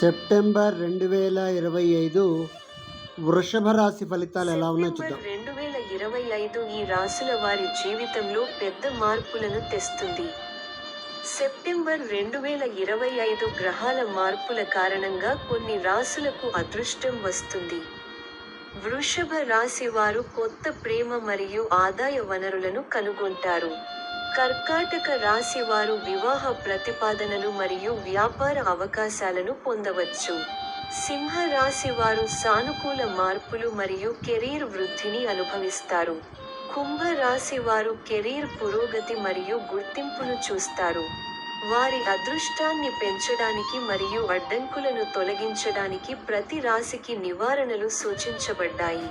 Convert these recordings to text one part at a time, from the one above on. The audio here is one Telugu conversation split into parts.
సెప్టెంబర్ రెండు వేల ఇరవై ఐదు వృషభ రాశి ఫలితాలు ఎలా ఉన్నాయో చూద్దాం. రెండు వేల ఇరవై ఐదు ఈ రాశుల వారి జీవితంలో పెద్ద మార్పులను తెస్తుంది. సెప్టెంబర్ రెండు వేల ఇరవై ఐదు గ్రహాల మార్పుల కారణంగా కొన్ని రాశులకు అదృష్టం వస్తుంది. వృషభ రాశి వారు కొత్త ప్రేమ మరియు ఆదాయ వనరులను కనుగొంటారు. కర్కాటక రాశి వారు వివాహ ప్రతిపాదనలు మరియు వ్యాపార అవకాశాలను పొందవచ్చు. సింహ రాశి వారు సానుకూల మార్పులు మరియు కెరీర్ వృద్ధిని అనుభవిస్తారు. కుంభ రాశి వారు కెరీర్ పురోగతి మరియు గుర్తింపును చూస్తారు. వారి అదృష్టాన్ని పెంచడానికి మరియు అడ్డంకులను తొలగించడానికి ప్రతి రాశికి నివారణలు సూచించబడ్డాయి.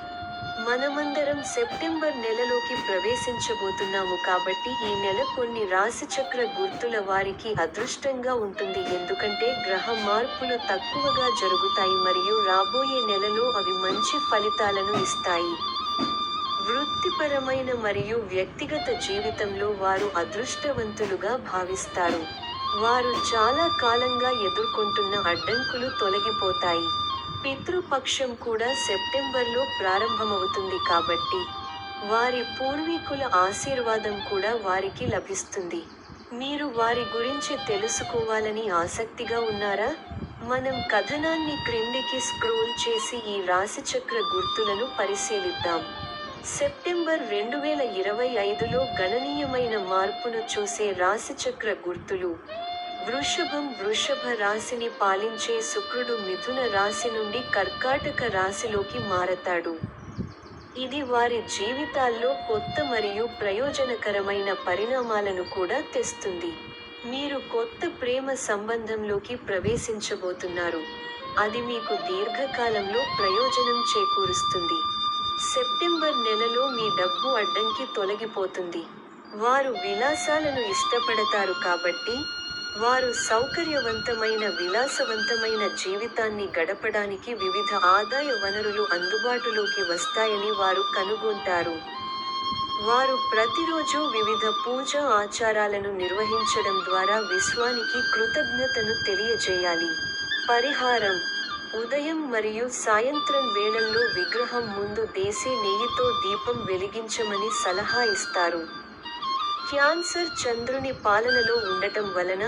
మనమందరం సెప్టెంబర్ నెలలోకి ప్రవేశించబోతున్నాము కాబట్టి ఈ నెల కొన్ని రాశిచక్ర గుర్తుల వారికి అదృష్టంగా ఉంటుంది. ఎందుకంటే గ్రహ మార్పులు తక్కువగా జరుగుతాయి మరియు రాబోయే నెలలో అవి మంచి ఫలితాలను ఇస్తాయి. వృత్తిపరమైన మరియు వ్యక్తిగత జీవితంలో వారు అదృష్టవంతులుగా భావిస్తారు. వారు చాలా కాలంగా ఎదుర్కొంటున్న అడ్డంకులు తొలగిపోతాయి. పితృపక్షం కూడా సెప్టెంబర్లో ప్రారంభమవుతుంది కాబట్టి వారి పూర్వీకుల ఆశీర్వాదం కూడా వారికి లభిస్తుంది. మీరు వారి గురించి తెలుసుకోవాలని ఆసక్తిగా ఉన్నారా? మనం కథనాన్ని క్రిందికి స్క్రోల్ చేసి ఈ రాశిచక్ర గుర్తులను పరిశీలిద్దాం. సెప్టెంబర్ రెండు వేల ఇరవై ఐదులో గణనీయమైన మార్పును చూసే రాశిచక్ర గుర్తులు వృషభం వృషభ రాశిని పాలించే శుక్రుడు మిథున రాశి నుండి కర్కాటక రాశిలోకి మారతాడు. ఇది వారి జీవితాల్లో కొత్త మరియు ప్రయోజనకరమైన పరిణామాలను కూడా తెస్తుంది. మీరు కొత్త ప్రేమ సంబంధంలోకి ప్రవేశించబోతున్నారు. అది మీకు దీర్ఘకాలంలో ప్రయోజనం చేకూరుస్తుంది. సెప్టెంబర్ నెలలో మీ డబ్బు అడ్డంకి తొలగిపోతుంది. వారు విలాసాలను ఇష్టపడతారు కాబట్టి వారు సౌకర్యవంతమైన విలాసవంతమైన జీవితాన్ని గడపడానికి వివిధ ఆదాయ వనరులు అందుబాటులోకి వస్తాయని వారు కనుగొంటారు. వారు ప్రతిరోజు వివిధ పూజా ఆచారాలను నిర్వహించడం ద్వారా విశ్వానికి కృతజ్ఞతను తెలియజేయాలి. పరిహారం ఉదయం మరియు సాయంత్రం వేళల్లో విగ్రహం ముందు దేశీ నెయ్యితో దీపం వెలిగించమని సలహా ఇస్తారు. క్యాన్సర్ చంద్రుని పాలనలో ఉండటం వలన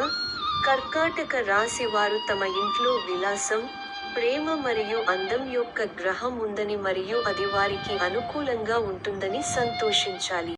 కర్కాటక రాశి వారు తమ ఇంట్లో విలాసం ప్రేమ మరియు అందం యొక్క గ్రహం ఉందని మరియు అది వారికి అనుకూలంగా ఉంటుందని సంతోషించాలి.